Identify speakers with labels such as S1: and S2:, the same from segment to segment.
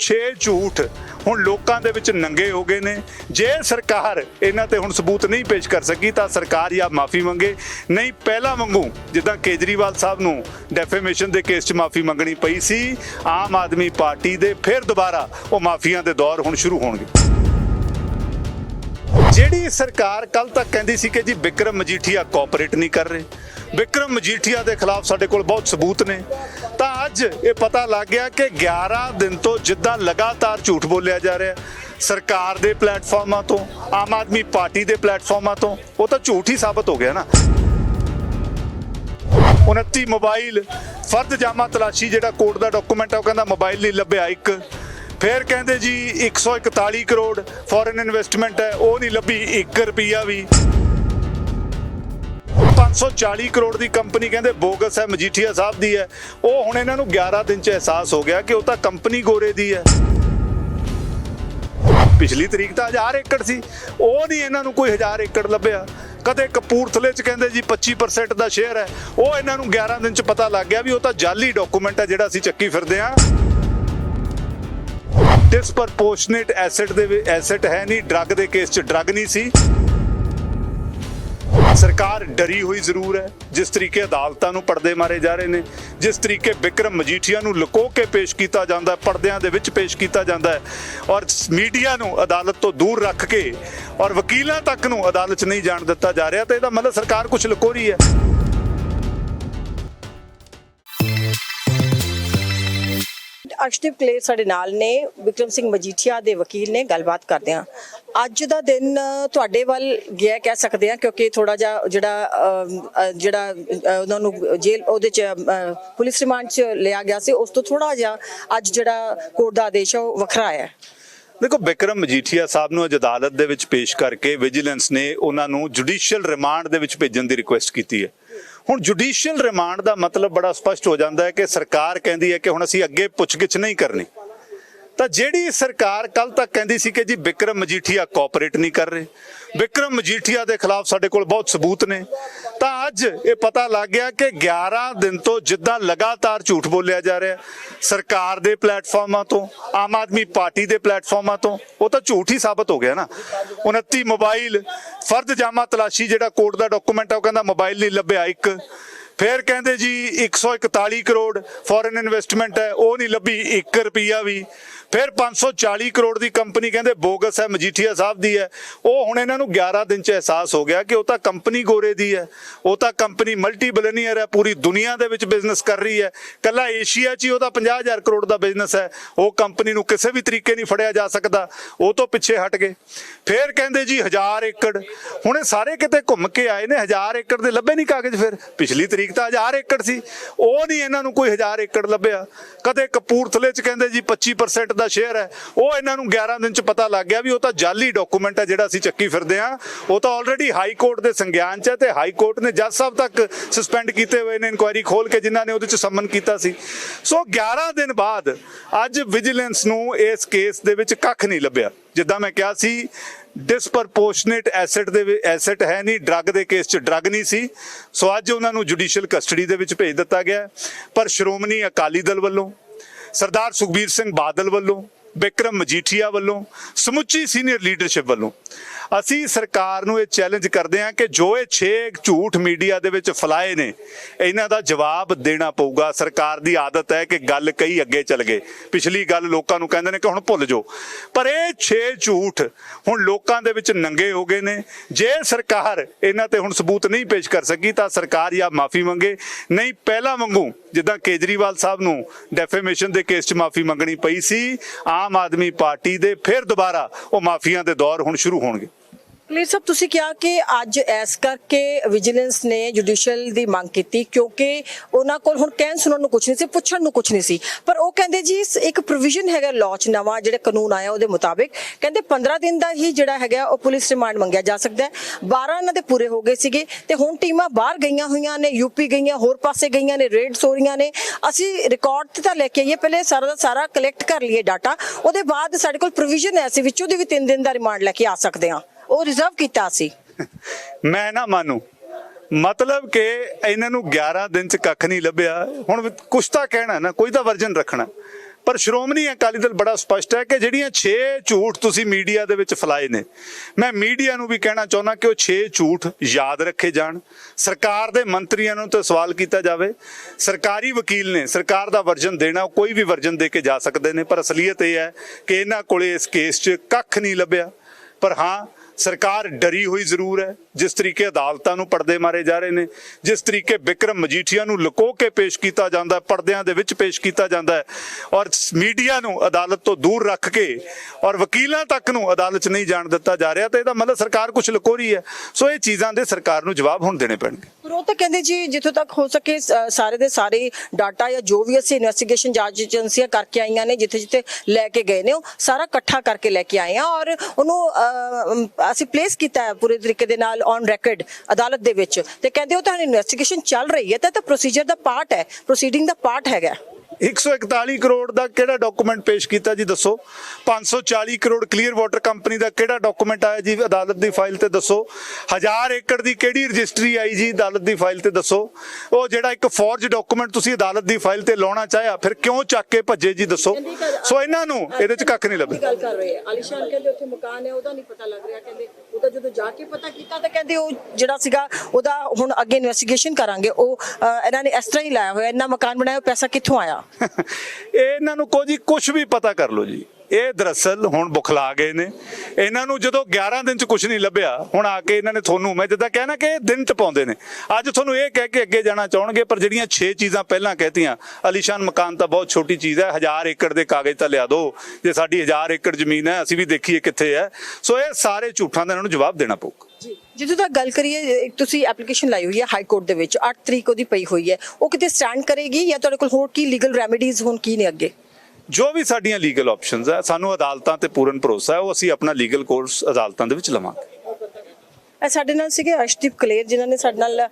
S1: 6 ਝੂਠ ਹੁਣ ਲੋਕਾਂ ਦੇ ਵਿੱਚ ਨੰਗੇ ਹੋ ਗਏ ਨੇ। ਜੇ ਸਰਕਾਰ ਇਹਨਾਂ ਤੇ ਹੁਣ ਸਬੂਤ ਨਹੀਂ ਪੇਸ਼ ਕਰ ਸਕੀ, ਤਾਂ ਸਰਕਾਰ ਜਾਂ ਮਾਫੀ ਮੰਗੇ। ਨਹੀਂ, ਪਹਿਲਾਂ ਮੰਗੂ ਜਿੱਦਾਂ ਕੇਜਰੀਵਾਲ ਸਾਹਿਬ ਨੂੰ ਡੈਫੇਮੇਸ਼ਨ ਦੇ ਕੇਸ 'ਚ ਮਾਫੀ ਮੰਗਣੀ ਪਈ ਸੀ, ਆਮ ਆਦਮੀ ਪਾਰਟੀ ਦੇ ਫਿਰ ਦੁਬਾਰਾ ਉਹ ਮਾਫੀਆਂ ਦੇ ਦੌਰ ਹੁਣ ਸ਼ੁਰੂ ਹੋਣਗੇ। ਜਿਹੜੀ ਸਰਕਾਰ ਕੱਲ ਤੱਕ ਕਹਿੰਦੀ ਸੀ ਕਿ ਜੀ ਵਿਕਰਮ ਮਜੀਠੀਆ ਕੋਆਪਰੇਟ ਨਹੀਂ ਕਰ ਰਹੇ ਵਿਕਰਮ ਮਜੀਠੀਆ ਦੇ ਖਿਲਾਫ ਸਾਡੇ ਕੋਲ ਬਹੁਤ ਸਬੂਤ ਨੇ। ਤਾਂ ਅੱਜ ਇਹ ਪਤਾ ਲੱਗ ਗਿਆ ਕਿ 11 ਦਿਨ ਤੋਂ ਜਿੱਦਾਂ ਲਗਾਤਾਰ ਝੂਠ ਬੋਲਿਆ ਜਾ ਰਿਹਾ, ਸਰਕਾਰ ਦੇ ਪਲੇਟਫਾਰਮਾਂ ਤੋਂ, ਆਮ ਆਦਮੀ ਪਾਰਟੀ ਦੇ ਪਲੇਟਫਾਰਮਾਂ ਤੋਂ, ਉਹ ਤਾਂ ਝੂਠ ਹੀ ਸਾਬਤ ਹੋ ਗਿਆ ਨਾ। 29 ਮੋਬਾਈਲ ਫਰਦ ਜਾਮਾ ਤਲਾਸ਼ੀ ਜਿਹੜਾ ਕੋਰਟ ਦਾ ਡਾਕੂਮੈਂਟ ਹੈ ਉਹ ਕਹਿੰਦਾ ਮੋਬਾਈਲ ਨਹੀਂ ਲੱਭਿਆ ਇੱਕ। ਫਿਰ ਕਹਿੰਦੇ ਜੀ 141 ਕਰੋੜ ਫੋਰਨ ਇਨਵੈਸਟਮੈਂਟ ਹੈ, ਉਹ ਨਹੀਂ ਲੱਭੀ 1 ਰੁਪਿਆ ਵੀ। 540 ਕਰੋੜ ਦੀ ਕੰਪਨੀ ਕਹਿੰਦੇ ਬੋਗਸ ਹੈ, ਮਜੀਠੀਆ ਸਾਹਿਬ ਦੀ ਹੈ। ਉਹ ਹੁਣ ਇਹਨਾਂ ਨੂੰ 11 ਦਿਨ ਚ ਅਹਿਸਾਸ ਹੋ ਗਿਆ ਕਿ ਉਹ ਤਾਂ ਕੰਪਨੀ ਗੋਰੇ ਦੀ ਹੈ। ਪਿਛਲੀ ਤਰੀਕ ਤਾਂ 1000 ਏਕੜ ਸੀ। ਉਹ ਨਹੀਂ ਇਹਨਾਂ ਨੂੰ ਕੋਈ 1000 ਏਕੜ ਲੱਭਿਆ। ਕਦੇ ਕਪੂਰਥਲੇ ਚ ਕਹਿੰਦੇ ਜੀ 25% ਦਾ ਸ਼ੇਅਰ ਹੈ। ਉਹ ਇਹਨਾਂ ਨੂੰ 11 ਦਿਨ ਚ ਪਤਾ ਲੱਗ ਗਿਆ ਵੀ ਉਹ ਤਾਂ ਜਾਲੀ ਡਾਕੂਮੈਂਟ ਹੈ ਜਿਹੜਾ ਅਸੀਂ ਚੱਕੀ ਫਿਰਦੇ ਆ ਡਿਸਪਰਪੋਰਸ਼ਨੇਟ ਐਸੈਟ ਦੇ ਐਸੈਟ ਹੈ ਨਹੀਂ। ਡਰੱਗ ਦੇ ਕੇਸ ਚ ਡਰੱਗ ਨਹੀਂ ਸੀ। ਸਰਕਾਰ ਡਰੀ ਹੋਈ ਜ਼ਰੂਰ ਹੈ। ਜਿਸ ਤਰੀਕੇ ਅਦਾਲਤਾਂ ਨੂੰ ਪਰਦੇ ਮਾਰੇ ਜਾ ਰਹੇ ਨੇ, ਜਿਸ ਤਰੀਕੇ ਵਿਕਰਮ ਮਜੀਠੀਆ ਨੂੰ ਲੁਕੋ ਕੇ ਪੇਸ਼ ਕੀਤਾ ਜਾਂਦਾ ਹੈ, ਪਰਦਿਆਂ ਦੇ ਵਿੱਚ ਪੇਸ਼ ਕੀਤਾ ਜਾਂਦਾ ਹੈ ਔਰ ਮੀਡੀਆ ਨੂੰ ਅਦਾਲਤ ਤੋਂ ਦੂਰ ਰੱਖ ਕੇ ਔਰ ਵਕੀਲਾਂ ਤੱਕ ਨੂੰ ਅਦਾਲਤ 'ਚ ਨਹੀਂ ਜਾਣ ਦਿੱਤਾ ਜਾ ਰਿਹਾ ਤਾਂ ਇਹਦਾ ਮਤਲਬ ਸਰਕਾਰ ਕੁਝ ਲੁਕੋ ਰਹੀ ਹੈ।
S2: ਅਰਸ਼ਦੀਪ ਕਲੇਰ ਸਾਡੇ ਨਾਲ ਨੇ, ਵਿਕਰਮ ਸਿੰਘ ਮਜੀਠੀਆ ਦੇ ਵਕੀਲ ਨੇ, ਗੱਲਬਾਤ ਕਰਦੇ ਹਾਂ। ਅੱਜ ਦਾ ਦਿਨ ਤੁਹਾਡੇ ਵੱਲ ਗਿਆ ਕਹਿ ਸਕਦੇ ਹਾਂ, ਕਿਉਂਕਿ ਥੋੜਾ ਜਿਹਾ ਜਿਹੜਾ ਜਿਹੜਾ ਉਹਨਾਂ ਨੂੰ ਜੇਲ੍ਹ, ਉਹਦੇ ਚ ਪੁਲਿਸ ਰਿਮਾਂਡ ਚ ਲਿਆ ਗਿਆ ਸੀ, ਉਸ ਤੋਂ ਥੋੜਾ ਜਿਹਾ ਅੱਜ ਜਿਹੜਾ ਕੋਰਟ ਦਾ ਆਦੇਸ਼ ਹੈ ਉਹ ਵੱਖਰਾ ਹੈ।
S1: ਦੇਖੋ ਬਿਕਰਮ ਮਜੀਠੀਆ ਸਾਹਿਬ ਨੂੰ ਅੱਜ ਅਦਾਲਤ ਦੇ ਵਿੱਚ ਪੇਸ਼ ਕਰਕੇ ਵਿਜੀਲੈਂਸ ਨੇ ਉਹਨਾਂ ਨੂੰ ਜੁਡੀਸ਼ੀਅਲ ਰਿਮਾਂਡ ਦੇ ਵਿੱਚ ਭੇਜਣ ਦੀ ਰਿਕੁਐਸਟ ਕੀਤੀ ਹੈ। ਹੁਣ ਜੁਡੀਸ਼ੀਅਲ ਰਿਮਾਂਡ ਦਾ ਮਤਲਬ ਬੜਾ ਸਪਸ਼ਟ ਹੋ ਜਾਂਦਾ ਹੈ ਕਿ ਸਰਕਾਰ ਕਹਿੰਦੀ ਹੈ ਕਿ ਹੁਣ ਅਸੀਂ ਅੱਗੇ ਪੁੱਛਗਿੱਛ ਨਹੀਂ ਕਰਨੀ। ਤਾਂ ਜਿਹੜੀ ਸਰਕਾਰ ਕੱਲ ਤੱਕ ਕਹਿੰਦੀ ਸੀ ਕਿ ਜੀ ਵਿਕਰਮ ਮਜੀਠੀਆ ਕੋਆਪਰੇਟ ਨਹੀਂ ਕਰ ਰਹੇ ਵਿਕਰਮ ਮਜੀਠੀਆ ਦੇ ਖਿਲਾਫ ਸਾਡੇ ਕੋਲ ਬਹੁਤ ਸਬੂਤ ਨੇ। ਤਾਂ ਅੱਜ ਇਹ ਪਤਾ ਲੱਗ ਗਿਆ ਕਿ 11 ਦਿਨ ਤੋਂ ਜਿੱਦਾਂ ਲਗਾਤਾਰ ਝੂਠ ਬੋਲਿਆ ਜਾ ਰਿਹਾ, ਸਰਕਾਰ ਦੇ ਪਲੇਟਫਾਰਮਾਂ ਤੋਂ, ਆਮ ਆਦਮੀ ਪਾਰਟੀ ਦੇ ਪਲੇਟਫਾਰਮਾਂ ਤੋਂ, ਉਹ ਤਾਂ ਝੂਠ ਹੀ ਸਾਬਤ ਹੋ ਗਿਆ ਨਾ। 29 ਮੋਬਾਈਲ ਫਰਦ ਜਾਮਾ ਤਲਾਸ਼ੀ ਜਿਹੜਾ ਕੋਰਟ ਦਾ ਡਾਕੂਮੈਂਟ ਆ, ਉਹ ਕਹਿੰਦਾ ਮੋਬਾਈਲ ਨਹੀਂ ਲੱਭਿਆ ਇੱਕ। ਫਿਰ ਕਹਿੰਦੇ ਜੀ 141 ਕਰੋੜ ਫੋਰਨ ਇਨਵੈਸਟਮੈਂਟ ਹੈ, ਉਹ ਨਹੀਂ ਲੱਭੀ 1 ਰੁਪਿਆ ਵੀ। ਫਿਰ 540 ਕਰੋੜ ਦੀ ਕੰਪਨੀ ਕਹਿੰਦੇ ਬੋਗਸ ਹੈ, ਮਜੀਠੀਆ ਸਾਹਿਬ ਦੀ ਹੈ। ਉਹ ਹੁਣ ਇਹਨਾਂ ਨੂੰ 11 ਦਿਨ ਚ ਅਹਿਸਾਸ ਹੋ ਗਿਆ ਕਿ ਉਹ ਤਾਂ ਕੰਪਨੀ ਗੋਰੇ ਦੀ ਹੈ। ਉਹ ਤਾਂ ਕੰਪਨੀ ਮਲਟੀ ਬਿਲੀਅਨੀਅਰ ਹੈ, ਪੂਰੀ ਦੁਨੀਆ ਦੇ ਵਿੱਚ ਬਿਜ਼ਨਸ ਕਰ ਰਹੀ ਹੈ। ਕੱਲਾ ਏਸ਼ੀਆ 'ਚ ਹੀ ਉਹਦਾ 50000 ਕਰੋੜ ਦਾ ਬਿਜ਼ਨਸ ਹੈ। ਉਹ ਕੰਪਨੀ ਨੂੰ ਕਿਸੇ ਵੀ ਤਰੀਕੇ ਨਹੀਂ ਫੜਿਆ ਜਾ ਸਕਦਾ। ਉਹ ਤੋਂ ਪਿੱਛੇ ਹਟ ਗਏ। ਫਿਰ ਕਹਿੰਦੇ ਜੀ 1000 ਏਕੜ। ਹੁਣ ਇਹ ਸਾਰੇ ਕਿਤੇ ਘੁੰਮ ਕੇ ਆਏ ਨੇ 1000 ਏਕੜ ਦੇ ਲੱਭੇ ਨਹੀਂ ਕਾਗਜ਼ ਫਿਰ। ਪਿਛਲੀ ਤਰੀਕ ਤਾਂ 1000 ਏਕੜ ਸੀ। ਉਹ ਨਹੀਂ ਇਹਨਾਂ ਨੂੰ ਕੋਈ 1000 ਏਕੜ ਲੱਭਿਆ। ਕਦੇ ਕਪੂਰਥਲੇ 'ਚ ਕਹਿੰਦੇ ਜੀ 25% ਦਾ ਸ਼ੇਅਰ ਹੈ। ਉਹ ਇਹਨਾਂ ਨੂੰ 11 ਦਿਨ 'ਚ ਪਤਾ ਲੱਗ ਗਿਆ ਵੀ ਉਹ ਤਾਂ ਜਾਲੀ ਡਾਕੂਮੈਂਟ ਹੈ ਜਿਹੜਾ ਅਸੀਂ ਚੱਕੀ ਫਿਰਦੇ ਆ ਉਹ ਤਾਂ ਆਲਰੇਡੀ ਹਾਈ ਕੋਰਟ ਦੇ ਸੰਗਿਆਨ 'ਚ ਹੈ ਤੇ ਹਾਈ ਕੋਰਟ ਨੇ ਜੱਜ ਸਾਹਿਬ ਤੱਕ ਸਸਪੈਂਡ ਕੀਤੇ ਹੋਏ ਨੇ ਇਨਕੁਆਇਰੀ ਖੋਲ ਕੇ ਜਿਨ੍ਹਾਂ ਨੇ ਉਹਦੇ 'ਚ ਸੰਮਨ ਕੀਤਾ ਸੀ। ਸੋ 11 ਦਿਨ ਬਾਅਦ ਅੱਜ ਵਿਜੀਲੈਂਸ ਨੂੰ ਇਸ ਕੇਸ ਦੇ ਵਿੱਚ ਕੱਖ ਨਹੀਂ ਲੱਭਿਆ। ਜਿੱਦਾਂ ਮੈਂ ਕਿਹਾ ਸੀ ਡਿਸਪਰਪੋਰਸ਼ਨੇਟ ਐਸੈਟ ਦੇ ਐਸੈਟ ਹੈ ਨਹੀਂ ਡਰੱਗ ਦੇ ਕੇਸ 'ਚ ਡਰੱਗ ਨਹੀਂ ਸੀ। ਸੋ ਅੱਜ ਉਹਨਾਂ ਨੂੰ ਜੁਡੀਸ਼ੀਅਲ ਕਸਟਡੀ ਦੇ ਵਿੱਚ ਭੇਜ ਦਿੱਤਾ ਗਿਆ ਪਰ ਸ਼੍ਰੋਮਣੀ ਅਕਾਲੀ ਦਲ ਵੱਲੋਂ ਸਰਦਾਰ ਸੁਖਬੀਰ ਸਿੰਘ ਬਾਦਲ ਵੱਲੋਂ ਬਿਕਰਮ ਮਜੀਠੀਆ ਵੱਲੋਂ, ਸਮੁੱਚੀ ਸੀਨੀਅਰ ਲੀਡਰਸ਼ਿਪ ਵੱਲੋਂ। ਅਸੀਂ ਸਰਕਾਰ ਨੂੰ ਇਹ ਚੈਲੰਜ ਕਰਦੇ ਹਾਂ ਕਿ ਜੋ ਇਹ 6 ਝੂਠ ਮੀਡੀਆ ਦੇ ਵਿੱਚ ਫਲਾਏ ਨੇ, ਇਹਨਾਂ ਦਾ ਜਵਾਬ ਦੇਣਾ ਪਊਗਾ। ਸਰਕਾਰ ਦੀ ਆਦਤ ਹੈ ਕਿ ਗੱਲ ਕਈ ਅੱਗੇ ਚੱਲ ਗਏ। ਪਿਛਲੀ ਗੱਲ ਲੋਕਾਂ ਨੂੰ ਕਹਿੰਦੇ ਨੇ ਕਿ ਹੁਣ ਭੁੱਲ ਜਾਓ। ਪਰ ਇਹ 6 ਝੂਠ ਹੁਣ ਲੋਕਾਂ ਦੇ ਵਿੱਚ ਨੰਗੇ ਹੋ ਗਏ ਨੇ। ਜੇ ਸਰਕਾਰ ਇਹਨਾਂ ਤੇ ਹੁਣ ਸਬੂਤ ਨਹੀਂ ਪੇਸ਼ ਕਰ ਸਕੀ ਤਾਂ ਸਰਕਾਰ ਜਾਂ ਮਾਫੀ ਮੰਗੇ। ਨਹੀਂ, ਪਹਿਲਾਂ ਵਾਂਗੂ ਜਿੱਦਾਂ ਕੇਜਰੀਵਾਲ ਸਾਹਿਬ ਨੂੰ ਡੈਫੇਮੇਸ਼ਨ ਦੇ ਕੇਸ 'ਚ ਮਾਫੀ ਮੰਗਣੀ ਪਈ ਸੀ, ਆਮ ਆਦਮੀ ਪਾਰਟੀ ਦੇ ਫਿਰ ਦੁਬਾਰਾ ਉਹ ਮਾਫੀਆਂ ਦੇ ਦੌਰ ਹੁਣ ਸ਼ੁਰੂ ਹੋਣਗੇ।
S2: ਕਲੀਰ ਸਾਹਿਬ, ਤੁਸੀਂ ਕਿਹਾ ਕਿ ਅੱਜ ਐਸ ਕਰਕੇ ਵਿਜੀਲੈਂਸ ਨੇ ਜੁਡੀਸ਼ੀਅਲ ਦੀ ਮੰਗ ਕੀਤੀ ਕਿਉਂਕਿ ਉਹਨਾਂ ਕੋਲ ਹੁਣ ਕਹਿਣ ਸੁਣਨ ਨੂੰ ਕੁਝ ਨਹੀਂ ਸੀ, ਪੁੱਛਣ ਨੂੰ ਕੁਝ ਨਹੀਂ ਸੀ। ਪਰ ਉਹ ਕਹਿੰਦੇ ਜੀ ਇੱਕ ਪ੍ਰੋਵੀਜ਼ਨ ਹੈਗਾ ਲਾਅ 'ਚ, ਨਵਾਂ ਜਿਹੜਾ ਕਾਨੂੰਨ ਆਇਆ ਉਹਦੇ ਮੁਤਾਬਿਕ, ਕਹਿੰਦੇ 15 ਦਿਨ ਦਾ ਹੀ ਜਿਹੜਾ ਹੈਗਾ ਉਹ ਪੁਲਿਸ ਰਿਮਾਂਡ ਮੰਗਿਆ ਜਾ ਸਕਦਾ ਹੈ। 12 ਇਹਨਾਂ ਦੇ ਪੂਰੇ ਹੋ ਗਏ ਸੀਗੇ ਤੇ ਹੁਣ ਟੀਮਾਂ ਬਾਹਰ ਗਈਆਂ ਹੋਈਆਂ ਨੇ ਯੂਪੀ ਗਈਆਂ, ਹੋਰ ਪਾਸੇ ਗਈਆਂ ਨੇ ਰੇਡਸ ਹੋ ਰਹੀਆਂ ਨੇ। ਅਸੀਂ ਰਿਕਾਰਡ ਤੇ ਤਾਂ ਲੈ ਕੇ ਆਈਏ, ਪਹਿਲੇ ਸਾਰਾ ਦਾ ਸਾਰਾ ਕਲੈਕਟ ਕਰ ਲਈਏ ਡਾਟਾ ਉਹਦੇ ਬਾਅਦ ਸਾਡੇ ਕੋਲ ਪ੍ਰੋਵੀਜ਼ਨ ਹੈ ਅਸੀਂ ਵਿੱਚੋਂ ਦੀ ਵੀ 3 ਦਿਨ ਦਾ ਰਿਮਾਂਡ ਲੈ ਕੇ ਆ ਸਕਦੇ ਹਾਂ। ਉਹ ਰਿਜ਼ਰਵ ਕੀਤਾ ਸੀ।
S1: ਮੈਂ ਨਾ ਮਾਨੂੰ, ਮਤਲਬ ਕਿ ਇਹਨਾਂ ਨੂੰ 11 ਦਿਨ ਚ ਕੱਖ ਨਹੀਂ ਲੱਭਿਆ। ਹੁਣ ਕੁਛ ਤਾਂ ਕਹਿਣਾ ਨਾ, ਕੋਈ ਤਾਂ ਵਰਜਨ ਰੱਖਣਾ। ਪਰ ਸ਼੍ਰੋਮਣੀ ਅਕਾਲੀ ਦਲ ਬੜਾ ਸਪਸ਼ਟ ਹੈ ਕਿ ਜਿਹੜੀਆਂ 6 ਝੂਠ ਤੁਸੀਂ ਮੀਡੀਆ ਦੇ ਵਿੱਚ ਫਲਾਏ ਨੇ, ਮੈਂ ਮੀਡੀਆ ਨੂੰ ਵੀ ਕਹਿਣਾ ਚਾਹੁੰਦਾ ਕਿ ਉਹ 6 ਝੂਠ ਯਾਦ ਰੱਖੇ ਜਾਣ। ਸਰਕਾਰ ਦੇ ਮੰਤਰੀਆਂ ਨੂੰ ਤਾਂ ਸਵਾਲ ਕੀਤਾ ਜਾਵੇ। ਸਰਕਾਰੀ ਵਕੀਲ ਨੇ ਸਰਕਾਰ ਦਾ ਵਰਜਨ ਦੇਣਾ, ਉਹ ਕੋਈ ਵੀ ਵਰਜਨ ਦੇ ਕੇ ਜਾ ਸਕਦੇ ਨੇ, ਪਰ ਅਸਲੀਅਤ ਇਹ ਹੈ ਕਿ ਇਹਨਾਂ ਕੋਲੇ ਇਸ ਕੇਸ 'ਚ ਕੱਖ ਨਹੀਂ ਲੱਭਿਆ। ਪਰ ਹਾਂ ਸਰਕਾਰ ਡਰੀ ਹੋਈ ਜ਼ਰੂਰ ਹੈ। ਜਿਸ ਤਰੀਕੇ ਅਦਾਲਤਾਂ ਨੂੰ ਪਰਦੇ ਮਾਰੇ ਜਾ ਰਹੇ ਨੇ ਜਿਸ ਤਰੀਕੇ ਵਿਕਰਮ ਮਜੀਠੀਆ ਨੂੰ ਲੁਕੋ ਕੇ ਪੇਸ਼ ਕੀਤਾ ਜਾਂਦਾ ਹੈ ਪਰਦਿਆਂ ਦੇ ਵਿੱਚ ਪੇਸ਼ ਕੀਤਾ ਜਾਂਦਾ ਹੈ ਔਰ ਮੀਡੀਆ ਨੂੰ ਅਦਾਲਤ ਤੋਂ ਦੂਰ ਰੱਖ ਕੇ ਔਰ ਵਕੀਲਾਂ ਤੱਕ ਨੂੰ ਅਦਾਲਤ 'ਚ ਨਹੀਂ ਜਾਣ ਦਿੱਤਾ ਜਾ ਰਿਹਾ ਤਾਂ ਇਹਦਾ ਮਤਲਬ ਸਰਕਾਰ ਕੁਝ ਲੁਕੋ ਰਹੀ ਹੈ। ਸੋ ਇਹ ਚੀਜ਼ਾਂ ਦੇ ਸਰਕਾਰ ਨੂੰ ਜਵਾਬ ਹੁਣ ਦੇਣੇ ਪੈਣਗੇ।
S2: ਪਰ ਤਾਂ ਕਹਿੰਦੇ ਜੀ ਜਿੱਥੋਂ ਤੱਕ ਹੋ ਸਕੇ ਸਾਰੇ ਦੇ ਸਾਰੇ ਡਾਟਾ ਜਾਂ ਜੋ ਵੀ ਅਸੀਂ ਇਨਵੈਸਟੀਗੇਸ਼ਨ ਜਾਂਚ ਏਜੰਸੀਆਂ ਕਰਕੇ ਆਈਆਂ ਨੇ ਜਿੱਥੇ ਜਿੱਥੇ ਲੈ ਕੇ ਗਏ ਨੇ ਉਹ ਸਾਰਾ ਇਕੱਠਾ ਕਰਕੇ ਲੈ ਕੇ ਆਏ ਆ ਔਰ ਉਹਨੂੰ ਅਹ, ਅਸੀਂ ਪਲੇਸ ਕੀਤਾ ਹੈ ਪੂਰੇ ਤਰੀਕੇ ਦੇ ਨਾਲ ਔਨ ਰੈਕੋਰਡ ਅਦਾਲਤ ਦੇ ਵਿੱਚ ਤੇ ਕਹਿੰਦੇ ਉਹ ਤਾਂ ਇਨਵੈਸਟੀਗੇਸ਼ਨ ਚੱਲ ਰਹੀ ਹੈ, ਤਾਂ ਇਹ ਤਾਂ ਪ੍ਰੋਸੀਜਰ ਦਾ ਪਾਰਟ ਹੈ ਪ੍ਰੋਸੀਡਿੰਗ ਦਾ ਪਾਰਟ ਹੈਗਾ।
S1: 141 ਕਰੋੜ ਦਾ ਕਿਹੜਾ ਡਾਕੂਮੈਂਟ ਪੇਸ਼ ਕੀਤਾ ਜੀ, ਦੱਸੋ? 540 ਕਰੋੜ ਕਲੀਅਰ ਵਾਟਰ ਕੰਪਨੀ ਦਾ ਕਿਹੜਾ ਡਾਕੂਮੈਂਟ ਆਇਆ ਜੀ, ਅਦਾਲਤ ਦੀ ਫਾਈਲ ਤੇ ਦੱਸੋ? 1000 ਏਕੜ ਦੀ ਕਿਹੜੀ ਰਜਿਸਟਰੀ ਆਈ ਜੀ, ਅਦਾਲਤ ਦੀ ਫਾਈਲ ਤੇ ਦੱਸੋ? ਉਹ ਜਿਹੜਾ ਇੱਕ ਫੋਰਜ ਡਾਕੂਮੈਂਟ ਤੁਸੀਂ ਅਦਾਲਤ ਦੀ ਫਾਈਲ ਤੇ ਲਾਉਣਾ ਚਾਹਿਆ, ਫਿਰ ਕਿਉਂ ਚੱਕ ਕੇ ਭੱਜੇ ਜੀ, ਦੱਸੋ? ਸੋ ਇਹਨਾਂ ਨੂੰ ਇਹਦੇ ਚ ਕੱਖ ਨਹੀਂ ਲੱਭਿਆ।
S2: ਗੱਲ ਕਰ ਰਹੇ ਆਲੀਸ਼ਾਨ ਕਹਿੰਦੇ ਉੱਥੇ ਮਕਾਨ ਹੈ, ਉਹਦਾ ਨਹੀਂ ਪਤਾ ਲੱਗ ਰਿਹਾ, ਕਹਿੰਦੇ ਉਹਦਾ ਜਦੋਂ ਜਾ ਕੇ ਪਤਾ ਕੀਤਾ ਤਾਂ ਕਹਿੰਦੇ ਉਹ ਜਿਹੜਾ ਸੀਗਾ, ਉਹਦਾ ਹੁਣ ਅੱਗੇ ਇਨਵੈਸਟੀਗੇਸ਼ਨ ਕਰਾਂਗੇ। ਉਹ ਇਹਨਾਂ ਨੇ ਇਸ ਤਰ੍ਹਾਂ ਹੀ ਲਾਇਆ ਹੋਇਆ, ਇੰਨਾ ਮਕਾਨ ਬਣਾਇਆ ਪੈਸਾ ਕਿੱਥੋਂ ਆਇਆ?
S1: ਇਹ ਇਹਨਾਂ ਨੂੰ ਕੋਈ ਕੁਝ ਵੀ ਪਤਾ ਕਰ ਲਓ ਜੀ। ਇਹ ਦਰਅਸਲ ਹੁਣ ਬੁਖਲਾ ਗਏ ਨੇ। ਇਹਨਾਂ ਨੂੰ ਜਦੋਂ 11 ਦਿਨ ਚ ਕੁਝ ਨਹੀਂ ਲੱਭਿਆ, ਹੁਣ ਆ ਕੇ ਇਹਨਾਂ ਨੇ ਤੁਹਾਨੂੰ, ਮੈਂ ਜਿੱਦਾਂ ਕਹਿਣਾ ਕਿ ਇਹ ਦਿਨ ਟਪਾਉਂਦੇ ਨੇ। ਅੱਜ ਤੁਹਾਨੂੰ ਇਹ ਕਹਿ ਕੇ ਅੱਗੇ ਜਾਣਾ ਚਾਹਣਗੇ, ਪਰ ਜਿਹੜੀਆਂ 6 ਚੀਜ਼ਾਂ ਪਹਿਲਾਂ ਕਹਿਤੀਆਂ, ਅਲੀਸ਼ਾਨ ਮਕਾਨ ਤਾਂ ਬਹੁਤ ਛੋਟੀ ਚੀਜ਼ ਹੈ 1000 ਏਕੜ ਦੇ ਕਾਗਜ਼ ਤਾਂ ਲਿਆ ਦਿਓ। ਜੇ ਸਾਡੀ 1000 ਏਕੜ ਜ਼ਮੀਨ ਹੈ, ਅਸੀਂ ਵੀ ਦੇਖੀਏ ਕਿੱਥੇ ਹੈ। ਸੋ ਇਹ ਸਾਰੇ ਝੂਠਾਂ ਦਾ ਇਹਨਾਂ ਨੂੰ ਜਵਾਬ ਦੇਣਾ ਪਊਗਾ।
S2: ਜੀ। ਜਿੱਦੋਂ ਤੱਕ ਗੱਲ ਕਰੀਏ ਤੁਸੀਂ ਐਪਲੀਕੇਸ਼ਨ ਲਾਈ ਹੋਈ ਹੈ ਹਾਈ ਕੋਰਟ ਦੇ ਵਿੱਚ 8 ਤਰੀਕ ਉਹਦੀ ਪਈ ਹੋਈ ਹੈ। ਉਹ ਕਿਤੇ ਸਟੈਂਡ ਕਰੇਗੀ ਜਾਂ ਤੁਹਾਡੇ ਕੋਲ ਹੋਰ ਕੀ ਲੀਗਲ ਰੈਮੇਡੀਜ਼ ਹੁਣ ਕੀ ਨੇ ਅੱਗੇ?
S1: ਜੋ ਵੀ ਸਾਡੀਆਂ ਲੀਗਲ ਆਪਸ਼ਨਸ ਹੈ ਸਾਨੂੰ ਅਦਾਲਤਾਂ ਤੇ ਪੂਰਨ ਭਰੋਸਾ ਹੈ ਉਹ ਅਸੀਂ ਆਪਣਾ ਲੀਗਲ ਕੋਰਸ ਅਦਾਲਤਾਂ ਦੇ ਵਿੱਚ ਲਵਾਂਗੇ।
S2: ਸਾਡੇ ਨਾਲ ਸੀਗੇ ਅਰਸ਼ਦੀਪ ਕਲੇਰ ਜਿਨ੍ਹਾਂ ਨੇ ਸਾਡੇ ਨਾਲ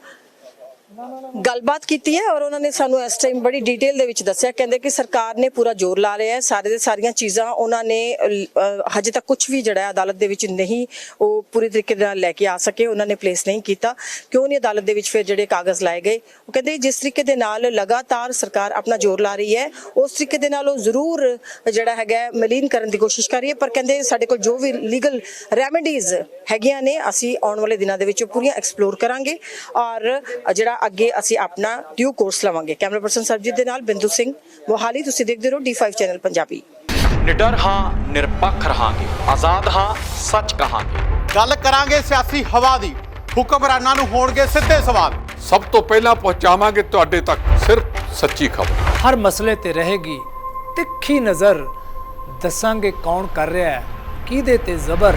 S2: ਗੱਲਬਾਤ ਕੀਤੀ ਹੈ ਔਰ ਉਹਨਾਂ ਨੇ ਸਾਨੂੰ ਇਸ ਟਾਈਮ ਬੜੀ ਡਿਟੇਲ ਦੇ ਵਿੱਚ ਦੱਸਿਆ। ਕਹਿੰਦੇ ਕਿ ਸਰਕਾਰ ਨੇ ਪੂਰਾ ਜ਼ੋਰ ਲਾ ਰਿਹਾ ਹੈ। ਸਾਰੇ ਦੇ ਸਾਰੀਆਂ ਚੀਜ਼ਾਂ ਉਹਨਾਂ ਨੇ ਹਜੇ ਤੱਕ ਕੁਝ ਵੀ ਜਿਹੜਾ ਅਦਾਲਤ ਦੇ ਵਿੱਚ ਨਹੀਂ ਉਹ ਪੂਰੀ ਤਰੀਕੇ ਦੇ ਨਾਲ ਲੈ ਕੇ ਆ ਸਕੇ। ਉਹਨਾਂ ਨੇ ਪਲੇਸ ਨਹੀਂ ਕੀਤਾ। ਕਿਉਂ ਨਹੀਂ ਅਦਾਲਤ ਦੇ ਵਿੱਚ ਫਿਰ ਜਿਹੜੇ ਕਾਗਜ਼ ਲਾਏ ਗਏ? ਉਹ ਕਹਿੰਦੇ ਜਿਸ ਤਰੀਕੇ ਦੇ ਨਾਲ ਲਗਾਤਾਰ ਸਰਕਾਰ ਆਪਣਾ ਜ਼ੋਰ ਲਾ ਰਹੀ ਹੈ, ਉਸ ਤਰੀਕੇ ਦੇ ਨਾਲ ਉਹ ਜ਼ਰੂਰ ਜਿਹੜਾ ਹੈਗਾ ਮਲੀਨ ਕਰਨ ਦੀ ਕੋਸ਼ਿਸ਼ ਕਰ ਰਹੀ ਹੈ। ਪਰ ਕਹਿੰਦੇ ਸਾਡੇ ਕੋਲ ਜੋ ਵੀ ਲੀਗਲ ਰੈਮੇਡੀਜ਼ ਹੈਗੀਆਂ ਨੇ, ਅਸੀਂ ਆਉਣ ਵਾਲੇ ਦਿਨਾਂ ਦੇ ਵਿੱਚ ਉਹ ਪੂਰੀਆਂ ਐਕਸਪਲੋਰ ਕਰਾਂਗੇ। ਔਰ ਜਿਹੜਾ ਅੱਗੇ ਅਸੀਂ ਆਪਣਾ ਡਿਊ ਕੋਰਸ ਲਵਾਂਗੇ। ਕੈਮਰਾ ਪਰਸਨ ਸਰਜੀਤ ਦੇ ਨਾਲ ਬਿੰਦੂ ਸਿੰਘ ਮੋਹਾਲੀ ਤੁਸੀਂ ਦੇਖਦੇ ਰਹੋ D5 ਚੈਨਲ ਪੰਜਾਬੀ।
S3: ਨਿਡਰ ਹਾਂ ਨਿਰਪੱਖ ਰਹਾਂਗੇ। ਆਜ਼ਾਦ ਹਾਂ ਸੱਚ ਕਹਾਂਗੇ।
S4: ਗੱਲ ਕਰਾਂਗੇ ਸਿਆਸੀ ਹਵਾ ਦੀ। ਹੁਕਮਰਾਨਾਂ ਨੂੰ ਹੋਣਗੇ ਸਿੱਧੇ ਸਵਾਲ।
S5: ਸਭ ਤੋਂ ਪਹਿਲਾਂ ਪਹੁੰਚਾਵਾਂਗੇ ਤੁਹਾਡੇ ਤੱਕ ਸਿਰਫ ਸੱਚੀ ਖਬਰ।
S6: ਹਰ ਮਸਲੇ ਤੇ ਰਹੇਗੀ ਤਿੱਖੀ ਨਜ਼ਰ। ਦੱਸਾਂਗੇ ਕੌਣ ਕਰ ਰਿਹਾ ਹੈ ਕਿਹਦੇ ਤੇ ਜ਼ਬਰ।